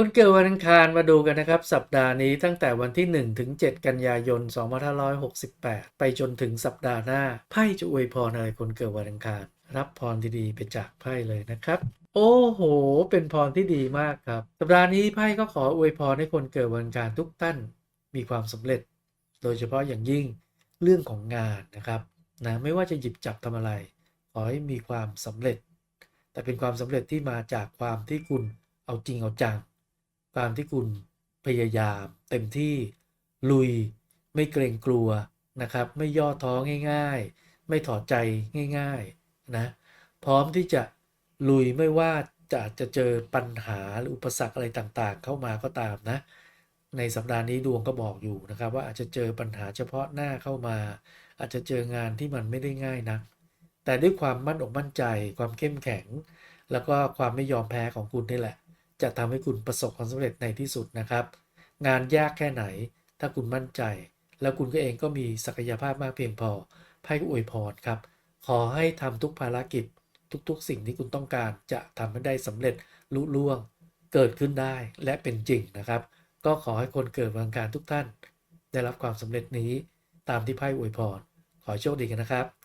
คนเกิดวันอังคารมาดูกันนะครับ สัปดาห์นี้ตั้งแต่วันที่ 1 ถึง 7 กันยายน 2568 ไปจนถึงสัปดาห์หน้า ไพ่จะอวยพรอะไรคนเกิดวันอังคาร รับพรดีๆไปจากไพ่เลยนะครับ โอ้โห เป็นพรที่ดีมากครับ สัปดาห์นี้ไพ่ก็ขออวยพรให้คนเกิดวันอังคารทุกท่านมีความสำเร็จ โดยเฉพาะอย่างยิ่งเรื่องของงานนะครับนะไม่ว่าจะหยิบจับทำอะไร ขอให้มีความสำเร็จ แต่เป็นความสำเร็จที่มาจากความที่คุณเอาจริงเอาจัง ความที่คุณพยายาม เต็มที่ลุย ไม่เกรงกลัวนะครับ ไม่ย่อท้อง่าย ๆ ไม่ถอดใจง่าย ๆนะพร้อมที่จะลุยไม่ว่าจะจะเจอปัญหาหรืออุปสรรคอะไรต่างๆ เข้ามาก็ตามนะ ในสัปดาห์นี้ดวงก็บอกอยู่นะครับ ว่าอาจจะเจอปัญหาเฉพาะหน้าเข้ามา อาจจะเจองานที่มันไม่ได้ง่ายนักแต่ด้วยความมั่นอกมั่นใจ ความเข้มแข็ง แล้วก็ความไม่ยอมแพ้ของคุณนี่แหละ จะทำให้คุณประสบความสำเร็จในที่สุดนะครับ งานยากแค่ไหน ถ้าคุณมั่นใจ แล้วคุณก็เองก็มีศักยภาพมากเพียงพอไพ่อวยพรครับ ขอให้ทำทุกภารกิจ ทุกๆ สิ่งที่คุณต้องการจะทำให้ได้สำเร็จลุล่วง เกิดขึ้นได้และเป็นจริงนะครับ ก็ขอให้คนเกิดวันอังคารทุกท่าน ได้รับความสำเร็จนี้ตามที่ไพ่อวยพร ขอโชคดีกันนะครับ